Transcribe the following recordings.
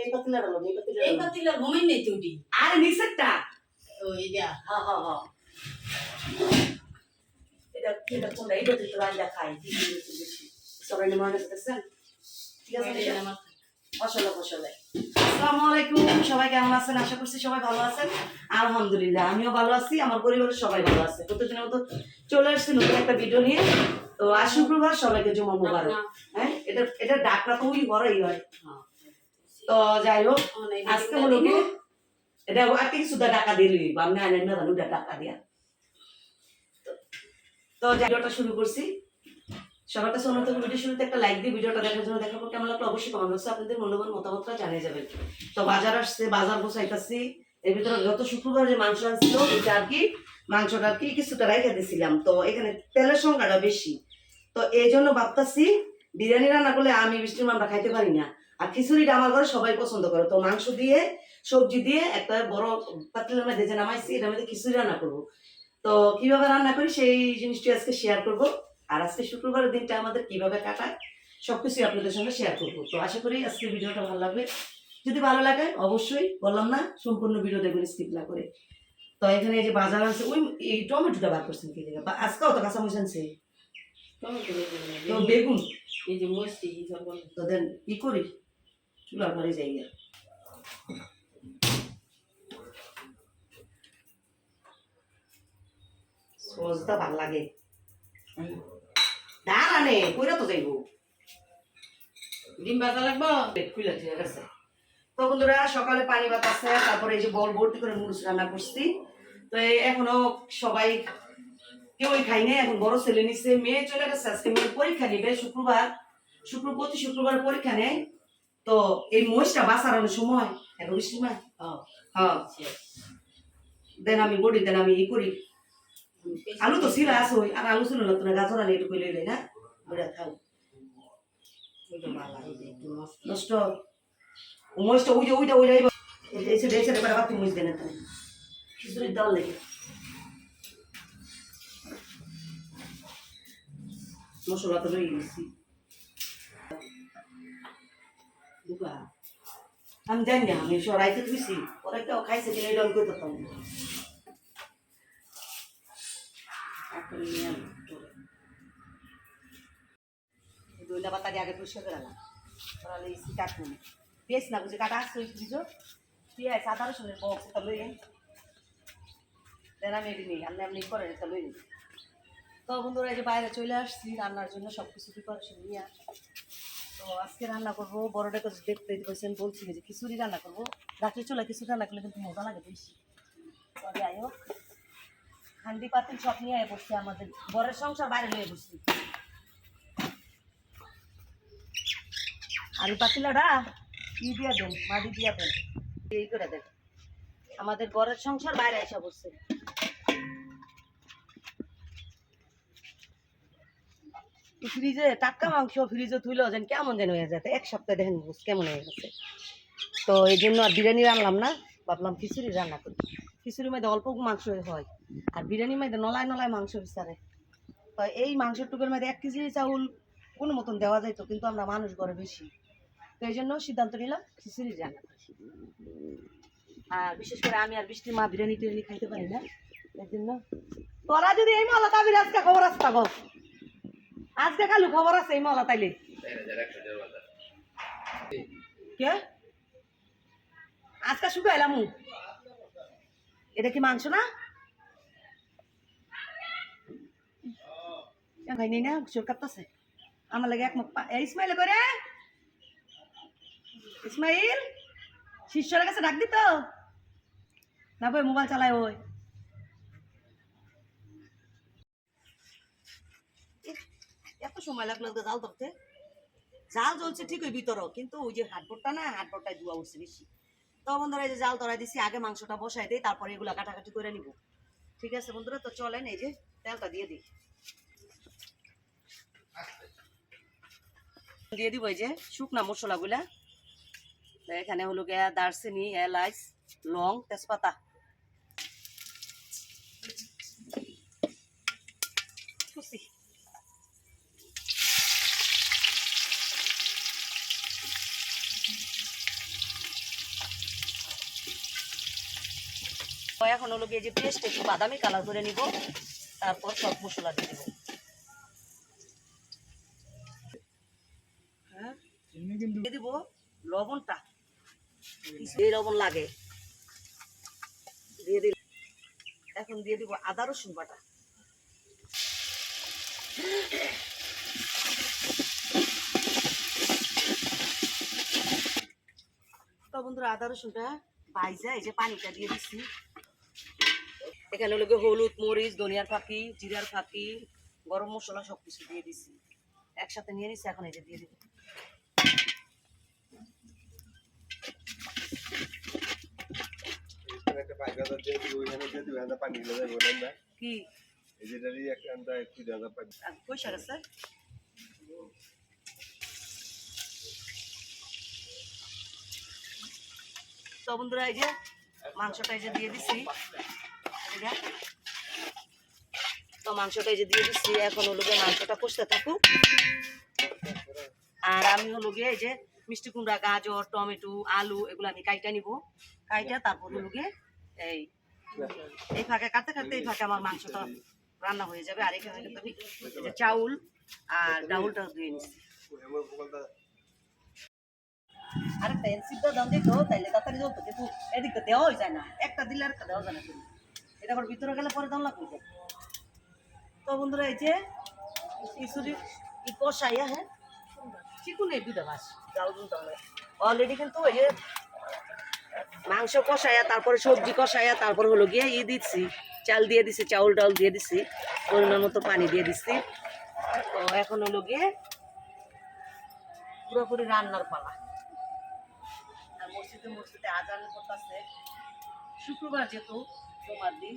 এই পাতিলা ডালো এই পাতিলা এই ডালো। পাতিলার ঘুমাই নেই তুই আরে নিচেরটা ও এটা হ্যাঁ হ্যাঁ হ্যাঁ এটা এটা কোনটা? এটা তো রান্না খাই। বেশি বেশি সবাই মনে করতেছেন ঠিক আছে আমার ফসলে ফসলে আসসালামু আলাইকুম সবাই কেমন আছেন? আশা করছি সবাই ভালো আছেন। আলহামদুলিল্লাহ আমিও ভালো আছি আমার পরিবারের সবাই ভালো আছে। প্রতিদিনের মতো চলে আসছি নতুন একটা ভিডিও নিয়ে। তো আজ শুক্রবার সবাইকে জমা মুবারক। হ্যাঁ এটা এটা ডাকনা তো ওই বড়ই হয়। তো যাই হোক, আজকে হলো কি? এটা আর টাকা দিলি আমি আনেন না জানো টাকা দিয়া। তো- ভিডিওটা শুরু করছি। ভিডিও শুরুতে একটা লাইক ভিডিওটা দেখার জন্য পর কেমন লাগল অবশ্যই কমেন্ট বক্সে আপনাদের মূল্যবান মতামতটা জানিয়ে যাবেন। তো বাজার আসছে, বাজার বসাইতেছি এর ভিতরে গত শুক্রবার যে মাংস আসছিল এটা আর কি, মাংসটা আর কি কিছুটা রাইখে দিয়েছিলাম। তো এখানে তেলের সংখ্যাটা বেশি। তো এই জন্য ভাবতাছি, বিরিয়ানি রান্না করলে আমি বৃষ্টির মামটা খাইতে পারি না। আর খিচুড়িটা আমার ঘরে সবাই পছন্দ করে। তো মাংস দিয়ে সবজি দিয়ে একটা বড় পাতিলের মধ্যে যে নামাইছি এটার মধ্যে খিচুড়ি রান্না করব। তো কীভাবে রান্না করি সেই জিনিসটি আজকে শেয়ার করব। আর আজকে শুক্রবারের দিনটা আমাদের কীভাবে কাটায় সবকিছুই আপনাদের সঙ্গে শেয়ার করব। তো আশা করি আজকে ভিডিওটা ভালো লাগবে। যদি ভালো লাগে অবশ্যই বললাম না সম্পূর্ণ ভিডিও দেখবেন স্কিপ না করে। তো এখানে এই যে বাজার আছে ওই এই টমেটোটা বার করছেন কি থেকে বা- আজকেও তো কাঁচা মরিচ আনছে? টমেটো তো বেগুন। এই যে বলে। তো দেন ই করি? চুলার পরে যাই গিয়া। সজটা ভালো লাগে। কইরা তো যাইব। ডিম লাগবো? খুলে ঠিক আছে। তো বন্ধুরা, সকালে পানি আছে তারপরে এই যে বল ভর্তি করে মুরুচ রান্না করছি। তো এখনও সবাই কেউই খাইনি এখন বড় ছেলে নিচ্ছে মেয়ে চলে গেছে, আজকে মেয়ে পরীক্ষা নিবে শুক্রবার। শুক্র প্রতি শুক্রবার পরীক্ষা নেয়। তো এই মহিষটা বাঁচানোর সময় বৃষ্টির সময়? ও হ্যাঁ। দেন আমি বড়ি, দেন আমি ই করি। আলু তো ছিল ওই, আর আলু ছিল না, তোরা গাজর আনি একটু কইলে না বড়া খাও। নষ্ট। মহিষটা ওই যে, ওইটা ওইটা এসে এসে এবার আবার তুমি দেন এখানে খিচুড়ির ডাল লেগে মশলা তো গেছি আমি জানি না, আমি সরাইতে পরে কেউ খাইছে কিনা এটা দইটা পাতা আগে পরিষ্কার করে আনলাম তাহলে ইসি কাটবো না। বুঝে কাটা আসছে ওই ফ্রিজও পেঁয়াজ আদা রসুনের বক্স এটা লই দেন আমি এটি নিই আপনি লই তো বন্ধুরা, এই যে বাইরে চলে আসছি, রান্নার জন্য সব কিছু প্রিপারেশন নিয়ে তো আজকে রান্না করব বড়টা কিছু দেখতে বলছেন বলছি যে খিচুড়ি রান্না করব। রাত্রে চলে খিচুড়ি রান্না করলে কিন্তু মজা লাগে বেশি। তো যাই হোক, হান্ডি পাতিল সব নিয়ে বসছি আমাদের। বরের সংসার বাইরে নিয়ে বসছি। আর পাতিলাটা ই দিয়া দেন মাটি দিয়া দেন এই করে দেন আমাদের বরের সংসার বাইরে এসে বসছে। ফ্রিজে টাটকা মাংস ফ্রিজে তুইলো যেন কেমন যেন হয়ে যায়। এক সপ্তাহ দেখেন বুঝ কেমন হয়ে গেছে। তো এই জন্য আর বিরিয়ানি রান্নাম না, ভাবলাম খিচুড়ি রান্না করি। খিচুড়ির মধ্যে অল্প মাংস হয়, আর বিরিয়ানির মধ্যে নলায় নলায় মাংস বিচারে। তো এই মাংসের টুকের মধ্যে এক কেজি চাউল কোনো মতন দেওয়া যাইতো, কিন্তু আমরা মানুষ ঘরে বেশি। তো এই জন্য সিদ্ধান্ত নিলাম খিচুড়ি রান্না করি। আর বিশেষ করে আমি আর বৃষ্টির মা বিরিয়ানি টিরিয়ানি খাইতে পারি না, এর জন্য। তোরা যদি এই মালা তাবি আজকে খবর আছে থাকো আজকে কালু খবর আছে, এই মালা তাইলে। কে? আজকে শুকাইলাম এটা কি মাংস না? খাইনি না চোর কাঁপতাছে আমার লাগে এক মুখ ইসমাইল করে। ইসমাইল শিষ্যর কাছে ডাক দিত। না বই মোবাইল চালায় ওই। সময় লাগল জাল ধরতে। জাল জ্বলছে কিন্তু ওই যে হাটবোর্ডটা না হাটবোর্ডটাই ধোয়া উঠছে বেশি। এই যে জাল ধরাই দিছি, আগে মাংসটা বসাই দিই, তারপরে এগুলো কাটাকাটি করে নিব। ঠিক আছে বন্ধুরা, তো চলেন, এই যে তেলটা দিয়ে দিই। দিয়ে দিব এই যে শুকনা মশলাগুলা। এখানে হলো গিয়া দারচিনি এলাচ লং তেজপাতা কুচি তো এখন হলো গিয়ে যে পেস্ট একটু বাদামি কালার করে নিব তারপর সব মশলা দিয়ে দেবো। হ্যাঁ দিয়ে দিব লবণটা। এই লবণ লাগে। দিয়ে দিল। এখন দিয়ে দিব আদা রসুন বাটা। তো বন্ধুরা আদা রসুনটা বাইজা এই যে পানিটা দিয়ে দিচ্ছি এখানে হলো হলুদ মরিচ ধনিয়ার ফাঁকি জিরার ফাঁকি গরম মশলা সব কিছু দিয়ে দিছি। একসাথে নিয়ে নিচ্ছি এখন যে দিয়ে দিব? কি? পয়সা তো বন্ধুরা এই যে মাংসটা এই যে দিয়ে দিছি। তো মাংসটা এই যে দিয়ে দিচ্ছি এখন হলো গিয়ে মাংসটা কষতে থাকুক। আর আমি হলো গিয়ে এই যে মিষ্টি কুমড়া, গাজর, টমেটো, আলু এগুলো আমি কাইটা নিব। কাইটা তারপর হলো গিয়ে এই এই ফাঁকে কাটতে কাটতে এই ফাঁকে আমার মাংসটা রান্না হয়ে যাবে। আর এখানে কিন্তু আমি চাউল আর ডাউলটা ধুয়ে নিচ্ছি আরে তেল সিদ্ধ দাম দিত, তাইলে তাড়াতাড়ি জ্বলতো কিন্তু এদিক দেওয়াই যায় না। একটা দিলে আরেকটা দেওয়া যায় না। এটা ভিতরে গেলে পরে দাম লাগবে। তো বন্ধুরা, এই যে ইসুরি ই কষাইয়া হ্যাঁ? চিকুন এই দুটা মাছ। অলরেডি কিন্তু এই যে মাংস কষাইয়া, তারপরে সবজি কষাইয়া, তারপর হলো গিয়ে ই দিচ্ছি, চাল দিয়ে দিছি চাউল ডাউল দিয়ে দিছি পরিমাণ মতো পানি দিয়ে দিচ্ছি। তো এখন হলো গিয়ে পুরোপুরি রান্নার পালা। আর মসজিদে মসজিদে আজান করতেছে। শুক্রবার যেহেতু দিন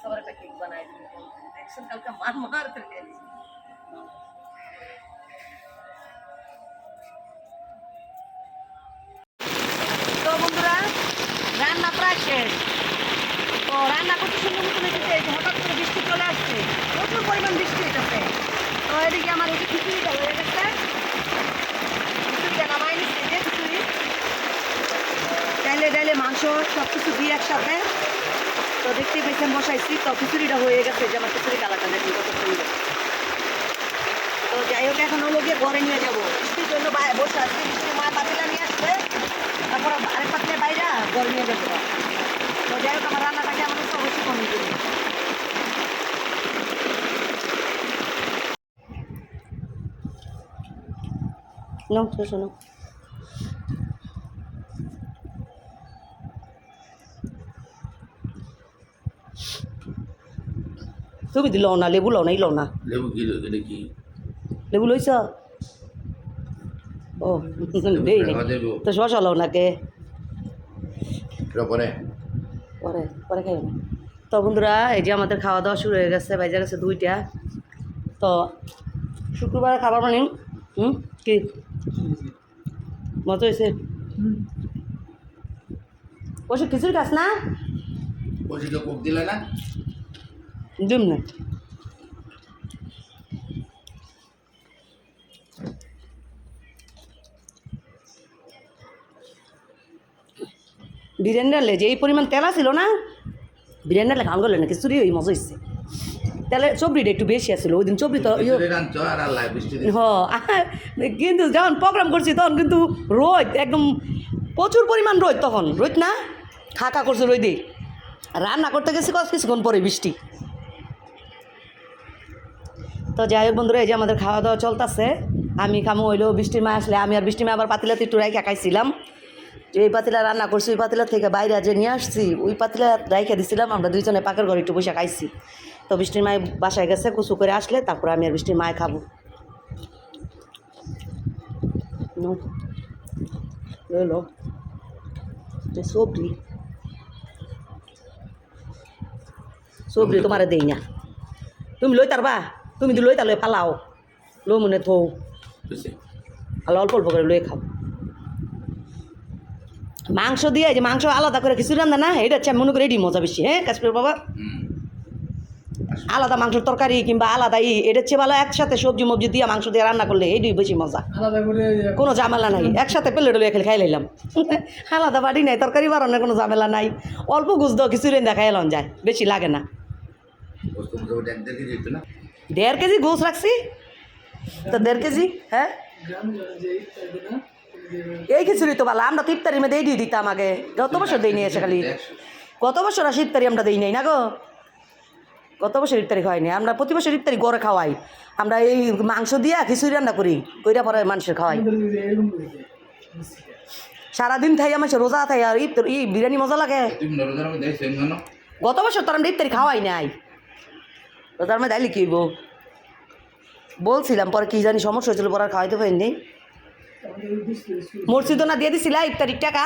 সবার একটা কেক বানাই দিবি দেখছেন কালকে মার মার করে দিয়েছি তো বন্ধুরা রান্না প্রায় শেষ তো রান্না করতে সুন্দর মতো লেগেছে এই যে হঠাৎ করে বৃষ্টি চলে আসছে প্রচুর পরিমাণ বৃষ্টি হইতেছে তো এদিকে আমার এই যে খিচুড়িটা হয়ে গেছে খিচুড়িটা নামাই নিচ্ছি যে খিচুড়ি ডাইলে মাংস সব কিছু দিয়ে একসাথে। তো দেখতে পেয়েছেন বসাইছি তো খিচুড়িটা হয়ে গেছে। যে আমার খিচুড়ি কালারটা দেখুন কত সুন্দর। তো যাই হোক এখন হলো গিয়ে ঘরে নিয়ে যাব। বৃষ্টির জন্য বসে আছি। বৃষ্টির মা পাতিলা নিয়ে আসবে। তারপর আরেক পাতিলে বাইরে ঘরে নিয়ে যাব। তো যাই হোক আমার রান্নাটাকে আমাদের তো অবশ্যই কমে দেবে No, no. তুমি দিল না লেবু লও না ইলো না। লেবু কি এটা কি? লেবু লইছ? ও দেই নি লেবু তো শসা লও নাকে। এটা পরে। পরে পরে খাই না। তো বন্ধুরা এই যে আমাদের খাওয়া দাওয়া শুরু হয়ে গেছে বাইজা গেছে দুইটা। তো শুক্রবার খাবার মানে হুম কি? মতো হয়েছে বসে খিচুড়ি খাস না? তো কোক দিলে না। দিম না বিরিয়ানি ডালে যে এই পরিমাণ তেল ছিল না বিরিয়ানি ডালে খাওয়ান করলে না খিচুড়ি ওই মজা হচ্ছে তেলের চবড়িটা একটু বেশি আসছিল ওই দিন চবড়ি তো ইয়ো খিচুড়ি রাঁধছো আর আল্লাহ বৃষ্টি দিচ্ছে। হ কিন্তু যখন প্রোগ্রাম করছি তখন কিন্তু রোদ একদম প্রচুর পরিমাণ রোদ তখন। রোদ না? খাকা করছে রোদে। রান্না করতে গেছি কিছুক্ষণ পরে বৃষ্টি। তো যাই হোক বন্ধুরা, এই যে আমাদের খাওয়া দাওয়া চলতেছে। আমি খামো হইল বৃষ্টির মা আসলে আমি আর বৃষ্টির মা আবার পাতিলাতে একটু রাইখা খাইছিলাম। যে এই পাতিলা রান্না করছি, ওই পাতিলা থেকে বাইরে যে নিয়ে আসছি, ওই পাতিলা রাইখা দিছিলাম, আমরা দুইজনে পাকের ঘরে একটু বসে খাইছি। তো বৃষ্টির মায় বাসায় গেছে কুচু করে আসলে তারপর আমি আর বৃষ্টির মায় খাব। সবরি সবরি তোমারে দেই না। তুমি লই তারবা। তুমি তো লই তা লই ফালাও লো মনে থৌ? আর অল্প অল্প করে লয়ে খাও। মাংস দিয়ে যে মাংস আলাদা করে কিছু রান্না না এটা হচ্ছে মনে করি এটি মজা বেশি হ্যাঁ কাশ্মীর বাবা? আলাদা মাংসের তরকারি কিংবা আলাদা ই এটার চেয়ে ভালো একসাথে সবজি মবজি দিয়ে মাংস দিয়ে রান্না করলে এইটাই বেশি মজা। কোনো ঝামেলা নাই একসাথে পেলে ডলে খেলে খাই লাইলাম। আলাদা বাড়ি নাই তরকারি বানানোর কোনো ঝামেলা নাই। অল্প গুছ দাও কিছু রেন্দা খাই এলাম যায় বেশি লাগে না। দেড় কেজি গোস রাখছি? তো দেড় কেজি হ্যাঁ? এই খিচুড়ি তো ভালো আমরা তিপ্তারির মধ্যে এই দিয়ে দিতাম আগে। গত বছর দিই নিয়ে এসে খালি। গত বছর আর ইফতারি আমরা দিই নাই না গো? গত বছর ইফতারি খাওয়াইনি আমরা প্রতি বছর ইফতারি গড়ে খাওয়াই। আমরা এই মাংস দিয়া খিচুড়ি রান্না করি কইরা পরে মানুষের খাওয়াই। সারাদিন থাই আমার রোজা থাই আর ইফতার ই বিরিয়ানি মজা লাগে। মধ্যে গত বছর তোর আমরা ইফতারি খাওয়াই নাই। রোজার মধ্যে তাইলে কী বলছিলাম, পরে কি জানি সমস্যা হয়েছিল, পরে আর খাওয়াইতে পারিনি। মসজিদও না দিয়ে দিছিলা, ইফতারির টাকা